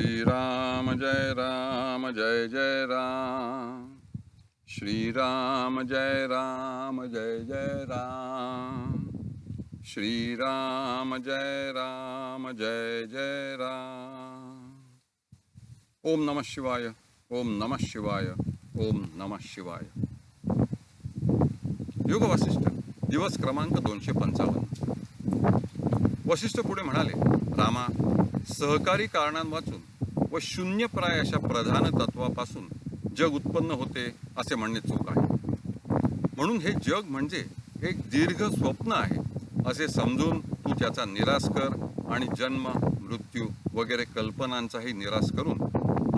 श्रीराम जय राम जय जय राम। श्रीराम जय राम जय जय राम। श्रीराम जय राम जय जय राम। ओम नमः शिवाय ओम नमः शिवाय ओम नमः शिवाय। योग वसिष्ठ दिवस क्रमांक दोनशे पंचावन्न। वशिष्ठ पुढे म्हणाले रामा सहकारी कारणांवाचून व शून्यप्राय अशा प्रधान तत्वापासून जग उत्पन्न होते असे म्हणणे चूक आहे. म्हणून हे जग म्हणजे एक दीर्घ स्वप्न आहे असे समजून तू त्याचा निराश कर आणि जन्म मृत्यू वगैरे कल्पनांचाही निराश करून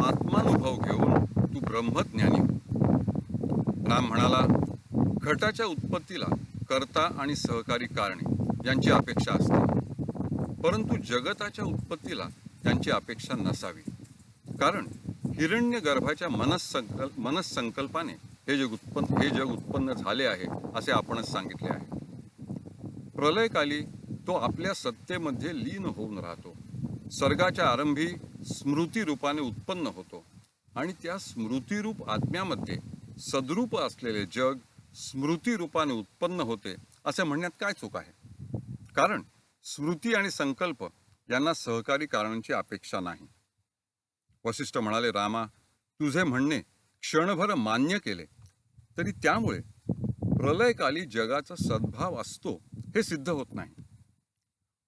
आत्मानुभव घेऊन तू ब्रह्मज्ञानी हो. राम म्हणाला घटाच्या उत्पत्तीला कर्ता आणि सहकारी कारणे यांची अपेक्षा असते. परंतु जगताच्या उत्पत्तीला त्यांची अपेक्षा नसावी. कारण हिरण्य गर्भाच्या मनस्संकल मनसंकल्पाने हे जग उत्पन्न हे जग उत्पन्न झाले आहे असे आपणच सांगितले आहे. प्रलयकाली तो आपल्या सत्तेमध्ये लीन होऊन राहतो. सर्गाच्या आरंभी स्मृती रूपाने उत्पन्न होतो आणि त्या स्मृतीरूप आत्म्यामध्ये सद्रूप असलेले जग स्मृती रूपाने उत्पन्न होते असे म्हणण्यात काय चूक आहे? कारण स्मृती आणि संकल्प यांना सहकारी कारणांची अपेक्षा नाही. वशिष्ठ म्हणाले रामा तुझे म्हणणे क्षणभर मान्य केले. तरी त्यामुळे प्रलयकाली जगाचा सद्भाव असतो हे सिद्ध होत नाही.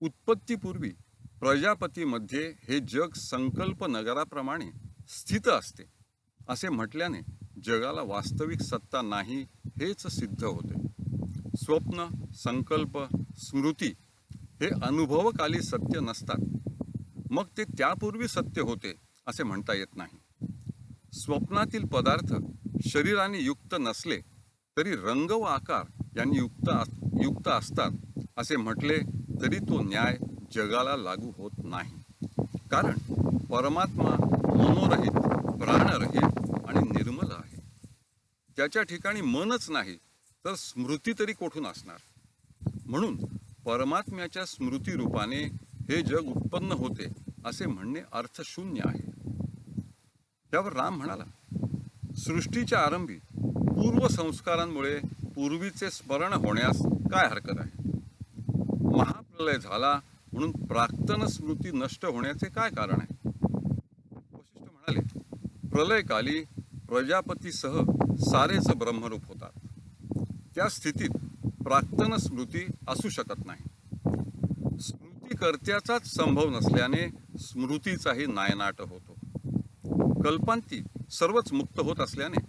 उत्पत्तीपूर्वी प्रजापतीमध्ये हे जग संकल्प नगराप्रमाणे स्थित असते असे म्हटल्याने जगाला वास्तविक सत्ता नाही हेच सिद्ध होते. स्वप्न संकल्प स्मृती हे अनुभवकाली सत्य नसतात. मग ते त्यापूर्वी सत्य होते असे म्हणता येत नाही. स्वप्नातील पदार्थ शरीराने युक्त नसले तरी रंग व आकार यांनी युक्त अस- युक्त असतात असे म्हटले तरी तो न्याय जगाला लागू होत नाही. कारण परमात्मा मनोरहित प्राणरहित आणि निर्मल आहे. त्याच्या ठिकाणी मनच नाही तर स्मृती तरी कोठून असणार? म्हणून परमात्म्याच्या स्मृती रूपाने हे जग उत्पन्न होते असे म्हणणे अर्थशून्य आहे. त्यावर राम म्हणाला सृष्टीच्या आरंभी पूर्व संस्कारांमुळे पूर्वीचे स्मरण होण्यास काय हरकत आहे? महाप्रलय झाला म्हणून प्राक्तन स्मृती नष्ट होण्याचे काय कारण आहे? वशिष्ठ म्हणाले प्रलयकाली प्रजापतीसह सारेच ब्रह्मरूप होतात. त्या स्थितीत प्राक्तन स्मृती असू शकत नाही. स्मृतीकर्त्याचाच संभव नसल्याने स्मृतीचाही नायनाट होतो. कल्पांती सर्वच मुक्त होत असल्याने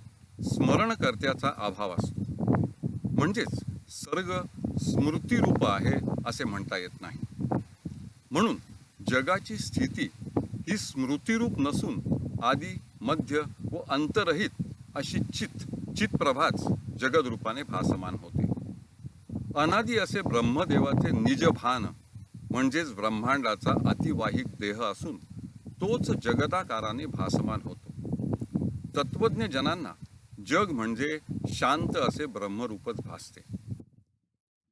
स्मरणकर्त्याचा अभाव असतो. म्हणजेच सर्ग स्मृतिरूप आहे असे म्हणता येत नाही. म्हणून जगाची स्थिती ही स्मृतिरूप नसून आदी मध्य व अंतरहित अशी चित चितप्रभाच जगदरूपाने भासमान होते. अनादी असे ब्रह्मदेवाचे निजभान म्हणजेच ब्रह्मांडाचा अतिवाहिक देह असून तोच जगदाकाराने भासमान होतो. तत्वज्ञ जनांना जग म्हणजे शांत असे ब्रह्मरूपच भासते.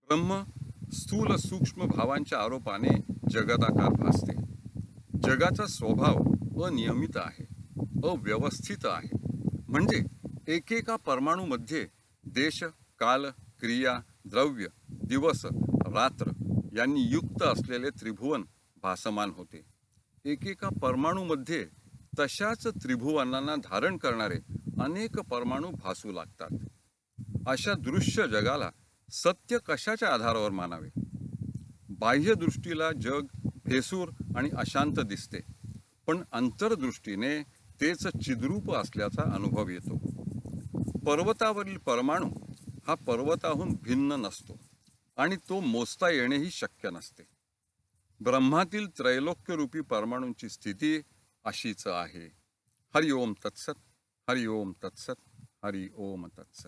ब्रह्म स्थूल सूक्ष्म भावांच्या आरोपाने जगदाकार भासते. जगाचा स्वभाव अनियमित आहे अव्यवस्थित आहे. म्हणजे एकेका परमाणूमध्ये देश काल क्रिया द्रव्य दिवस रात्र यांनी युक्त असलेले त्रिभुवन भासमान होते. एकेका परमाणूमध्ये तशाच त्रिभुवनांना धारण करणारे अनेक परमाणू भासू लागतात. अशा दृश्य जगाला सत्य कशाच्या आधारावर मानावे? बाह्यदृष्टीला जग फेसूर आणि अशांत दिसते पण अंतर्दृष्टीने तेच चिद्रूप असल्याचा अनुभव येतो. पर्वतावरील परमाणू हा पर्वताहून भिन्न नसतो आणि तो मोजता येणेही शक्य नसते. ब्रह्मातील त्रैलोक्यरूपी परमाणूंची स्थिती अशीच आहे. हरि ओम तत्सत हरि ओम तत्सत हरि ओम तत्सत.